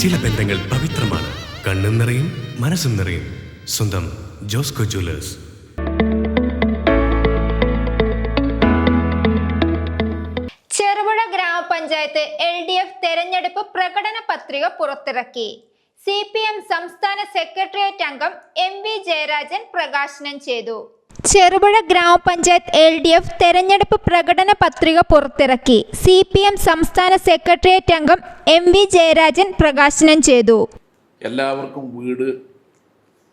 ചില ബന്ധങ്ങൾ പവിത്രമാണ്. കണ്ണും നിറയും മനസ്സും നിറയും. സ്വന്തം ജോസ്കോ ജ്വല്ലേഴ്സ്. ചെറുപുഴ ഗ്രാമപഞ്ചായത്ത് എൽ ഡി എഫ് തെരഞ്ഞെടുപ്പ് പ്രകടന പത്രിക പുറത്തിറക്കി. സി പി എം സംസ്ഥാന സെക്രട്ടേറിയറ്റ് അംഗം എം വി ജയരാജൻ പ്രകാശനം ചെയ്തു. ചെറുപുഴ ഗ്രാമപഞ്ചായത്ത് എൽ ഡി എഫ് തെരഞ്ഞെടുപ്പ് പ്രകടന പത്രിക പുറത്തിറക്കി. സി പി എം സംസ്ഥാന സെക്രട്ടേറിയറ്റ് അംഗം എം വി ജയരാജൻ പ്രകാശനം ചെയ്തു. എല്ലാവർക്കും വീട്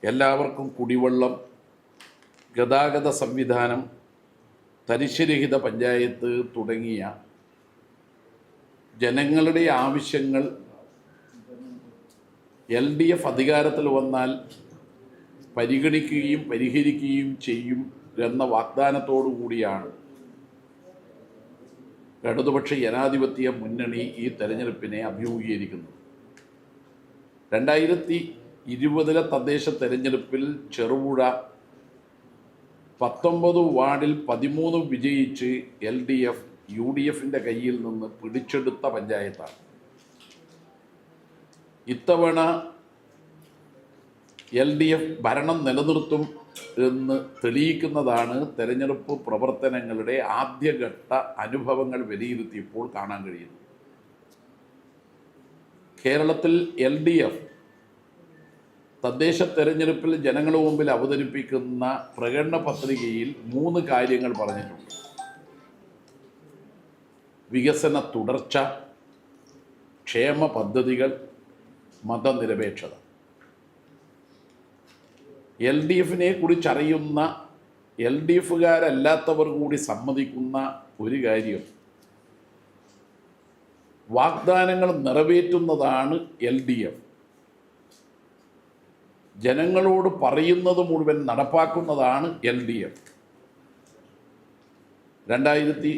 എല്ലാവർക്കും കുടിവെള്ളം ഗതാഗത സംവിധാനം തരിശുരഹിത പഞ്ചായത്ത് തുടങ്ങിയ ജനങ്ങളുടെ ആവശ്യങ്ങൾ എൽ ഡി എഫ് അധികാരത്തിൽ വന്നാൽ പരിഗണിക്കുകയും പരിഹരിക്കുകയും ചെയ്യും എന്ന വാഗ്ദാനത്തോടു കൂടിയാണ് ഇടതുപക്ഷ ജനാധിപത്യ മുന്നണി ഈ തെരഞ്ഞെടുപ്പിനെ അഭിമുഖീകരിക്കുന്നത്. രണ്ടായിരത്തി ഇരുപതിലെ തദ്ദേശ തെരഞ്ഞെടുപ്പിൽ ചെറുപുഴ പത്തൊമ്പത് വാർഡിൽ പതിമൂന്ന് വിജയിച്ച് L D F U D എഫിന്റെ കയ്യിൽ നിന്ന് പിടിച്ചെടുത്ത പഞ്ചായത്താണ്. ഇത്തവണ എൽ ഡി എഫ് ഭരണം നിലനിർത്തും എന്ന് തെളിയിക്കുന്നതാണ് തെരഞ്ഞെടുപ്പ് പ്രവർത്തനങ്ങളുടെ ആദ്യഘട്ട അനുഭവങ്ങൾ വിലയിരുത്തിയപ്പോൾ കാണാൻ കഴിയുന്നത്. കേരളത്തിൽ എൽ ഡി എഫ് തദ്ദേശ തെരഞ്ഞെടുപ്പിൽ ജനങ്ങളുടെ മുമ്പിൽ അവതരിപ്പിക്കുന്ന പ്രകടന പത്രികയിൽ മൂന്ന് കാര്യങ്ങൾ പറഞ്ഞിട്ടുണ്ട്. വികസന തുടർച്ച ക്ഷേമ പദ്ധതികൾ മതനിരപേക്ഷത. എൽ ഡി എഫിനെ കുറിച്ചറിയുന്ന എൽ ഡി എഫുകാരല്ലാത്തവർ കൂടി സമ്മതിക്കുന്ന ഒരു കാര്യം. വാഗ്ദാനങ്ങൾ നിറവേറ്റുന്നതാണ് എൽ ഡി എഫ് ജനങ്ങളോട് പറയുന്നത് മുഴുവൻ നടപ്പാക്കുന്നതാണ് എൽ ഡി എഫ് രണ്ടായിരത്തി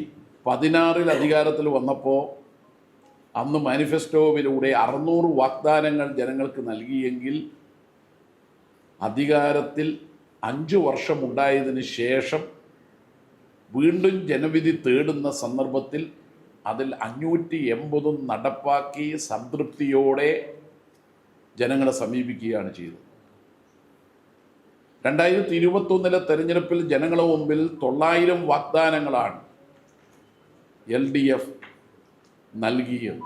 പതിനാറിൽ അധികാരത്തിൽ വന്നപ്പോൾ അന്ന് മാനിഫെസ്റ്റോവിലൂടെ അറുന്നൂറ് വാഗ്ദാനങ്ങൾ ജനങ്ങൾക്ക് നൽകിയെങ്കിൽ അധികാരത്തിൽ അഞ്ച് വർഷമുണ്ടായതിനു ശേഷം വീണ്ടും ജനവിധി തേടുന്ന സന്ദർഭത്തിൽ അതിൽ അഞ്ഞൂറ്റി എൺപതും നടപ്പാക്കി സംതൃപ്തിയോടെ ജനങ്ങളെ സമീപിക്കുകയാണ് ചെയ്തത്. രണ്ടായിരത്തി ഇരുപത്തൊന്നിലെ തെരഞ്ഞെടുപ്പിൽ ജനങ്ങളുടെ മുമ്പിൽ തൊള്ളായിരം വാഗ്ദാനങ്ങളാണ് എൽ ഡി എഫ് നൽകിയത്.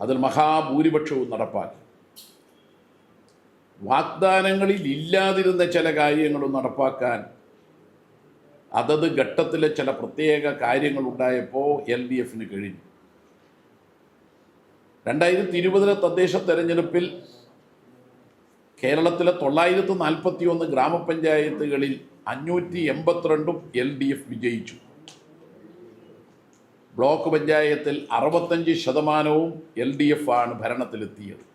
അതിൽ മഹാഭൂരിപക്ഷവും നടപ്പാക്കി. വാഗ്ദാനങ്ങളിൽ ഇല്ലാതിരുന്ന ചില കാര്യങ്ങളും നടപ്പാക്കാൻ അതത് ഘട്ടത്തിലെ ചില പ്രത്യേക കാര്യങ്ങൾ ഉണ്ടായപ്പോൾ എൽ ഡി എഫിന് കഴിഞ്ഞു. രണ്ടായിരത്തി ഇരുപതിലെ തദ്ദേശ തെരഞ്ഞെടുപ്പിൽ കേരളത്തിലെ തൊള്ളായിരത്തി നാൽപ്പത്തി ഒന്ന് ഗ്രാമപഞ്ചായത്തുകളിൽ അഞ്ഞൂറ്റി എൺപത്തിരണ്ടും എൽ ഡി എഫ് വിജയിച്ചു. ബ്ലോക്ക് പഞ്ചായത്തിൽ അറുപത്തഞ്ച് ശതമാനവും എൽ ഡി എഫ് ആണ് ഭരണത്തിലെത്തിയത്.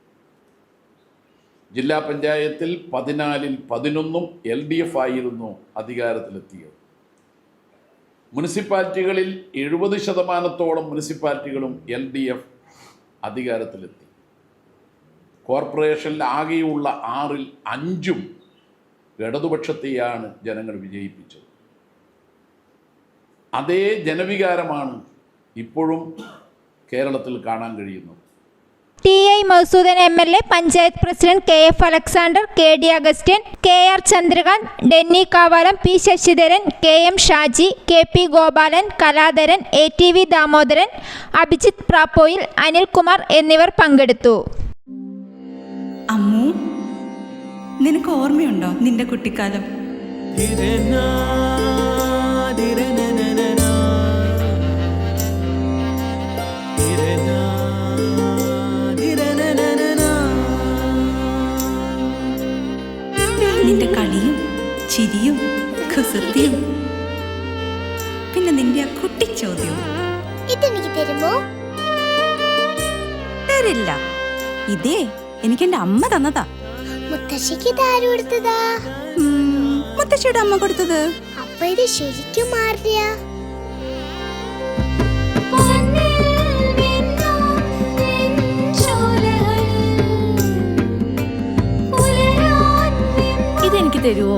ജില്ലാ പഞ്ചായത്തിൽ പതിനാലിൽ പതിനൊന്നും എൽ ഡി എഫ് ആയിരുന്നു അധികാരത്തിലെത്തിയത്. മുനിസിപ്പാലിറ്റികളിൽ എഴുപത് ശതമാനത്തോളം മുനിസിപ്പാലിറ്റികളും എൽ ഡി എഫ് അധികാരത്തിലെത്തി. കോർപ്പറേഷനിൽ ആകെയുള്ള ആറിൽ അഞ്ചും ഇടതുപക്ഷത്തെയാണ് ജനങ്ങൾ വിജയിപ്പിച്ചത്. അതേ ജനവികാരമാണ് ഇപ്പോഴും കേരളത്തിൽ കാണാൻ കഴിയുന്നത്. T I Madhusudan M L A panchayat president K F Alexander K D Augustine K R Chandrakanth Denny Kavalam P Sasidharan K M Shaji K P Gopalan Kaladharan A T V Damodaran Abhijith Prappoyil Anilkumar എന്നിവർ പങ്കെടുത്തു. അമ്മു നിനക്ക് ഓർമ്മയുണ്ടോ നിന്റെ കുട്ടിക്കാലം? ഇതെനിക്ക് തരുമോ? തരില്ല. ഇതേ എനിക്ക് എന്റെ അമ്മ തന്നതാ. മുത്തശ്ശിക്ക് കൊടുത്തതാ? മുത്തശ്ശിയുടെ അമ്മ കൊടുത്തത്. അപ്പൊ ഇത് ശരിക്കും മാറിയ ഇതെനിക്ക് തരുവോ?